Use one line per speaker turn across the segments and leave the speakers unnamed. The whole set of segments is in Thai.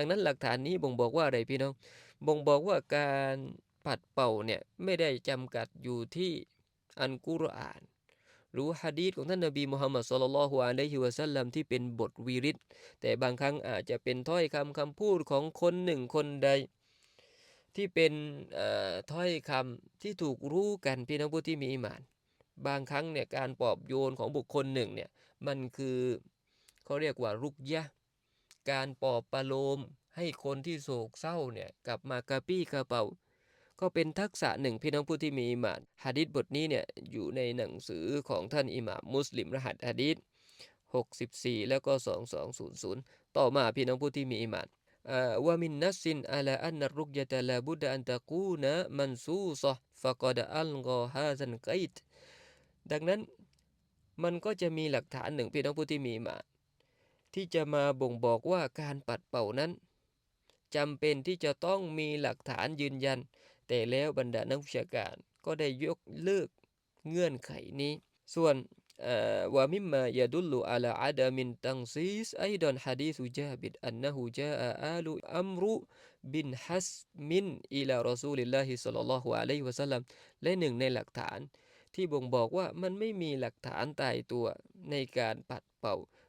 ดังนั้นหลักฐานนี้บ่งบอกว่าอะไรพี่น้อง บ่งบอกว่าการปัดเป่าเนี่ยไม่ได้จำกัดอยู่ที่อันกุรอาน หรือฮะดีษของท่านนบีมุฮัมมัดสุลลัลฮุอะลัยฮิวะสัลลัมที่เป็นบทวีริตแต่บางครั้งอาจจะเป็นถ้อยคำคำพูดของคนหนึ่งคนใด ที่เป็นถ้อยคำที่ถูกรู้กันพี่น้องผู้ที่มีอิมาน บางครั้งเนี่ยการปลอบโยนของบุคคลหนึ่งเนี่ยมันคือเขาเรียกว่ารุกยะ การปลอบประโลม ให้คนที่โศกเศร้าเนี่ยกลับมากระปี้กระเป๋า ก็เป็นทักษะหนึ่งพี่น้องผู้ที่มีอิมานฮะดิษบทนี้เนี่ยอยู่ในหนังสือของท่านอิหม่ามมุสลิมรหัสฮะดิษ64 แล้วก็ 2200 ต่อมาพี่น้องผู้ที่มีอิมานว่ามินนัสซินอัลาอันนรุกยะตะลาบุดะอันตะกูนะมันซูซะฟะกอดอัลกอฮาซันไกตดังนั้นมันก็จะมีหลักฐานหนึ่งพี่น้องผู้ที่มีมา ที่จะมาบ่งบอกว่าการปัดเป่านั้นจำเป็นที่จะต้องมีหลักฐานยืนยัน แต่แล้วบรรดานักวิชาการก็ได้ยกเลิกเงื่อนไขนี้ ส่วนว่ามิมมายดุลลุอัลาอดามินตังซีสไอดอนฮะดีสุจาบิดอันนะฮูจาอาลุอัมรุบินฮัสมินอิลารอซูลิลลาฮิสัลลัลลอฮุอะลัยฮิวะสัลลัมและหนึ่งในหลักฐาน ที่บ่งบอกว่ามันไม่มีหลักฐานตายตัวในการปัดเป่า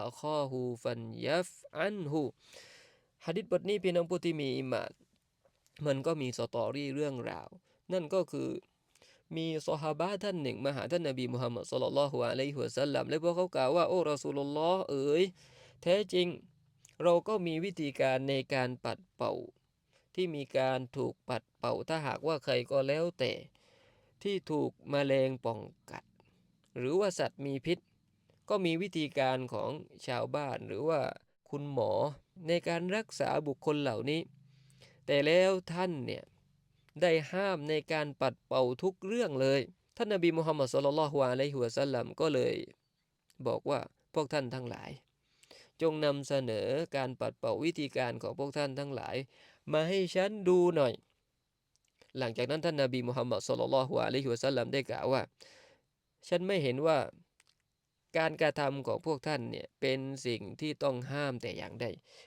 อัคอฮูฟันยัฟอันฮูฮะดิษบทนี้พี่น้องผู้ที่มีอิมานมันก็มีสตอรี่เรื่องราว นั่นก็คือมีสหบาท่านหนึ่งมาหาท่านนบีมุฮัมมัดสุลลัลฮุอะลัยฮิวสัลลัมและพวกเขากล่าวว่าโอ้รอสูลลอฮ์เอ๋ยแท้จริง เราก็มีวิธีการในการปัดเป่า ที่มีการถูกปัดเป่าถ้าหากว่าใครก็แล้วแต่ ที่ถูกมแมลงป่องกัด หรือว่าสัตว์มีพิษ ก็มีวิธีการของชาวบ้านหรือว่าคุณหมอในการรักษาบุคคลเหล่านี้ แต่แล้วท่านเนี่ยได้ห้ามในการปัดเป่าทุกเรื่องเลย ท่านนบีมุฮัมมัดสุลลัลฮุอะลัยฮิวะสัลลัมก็เลยบอกว่าพวกท่านทั้งหลาย จงนำเสนอการปัดเป่าวิธีการของพวกท่านทั้งหลาย มาให้ฉันดูหน่อย หลังจากนั้นท่านนบีมุฮัมมัดสุลลัลฮุอะลัยฮิวะสัลลัมได้กล่าวว่า ฉันไม่เห็นว่า การกระทำของพวกท่านเนี่ยเป็นสิ่งที่ต้องห้ามแต่อย่างใด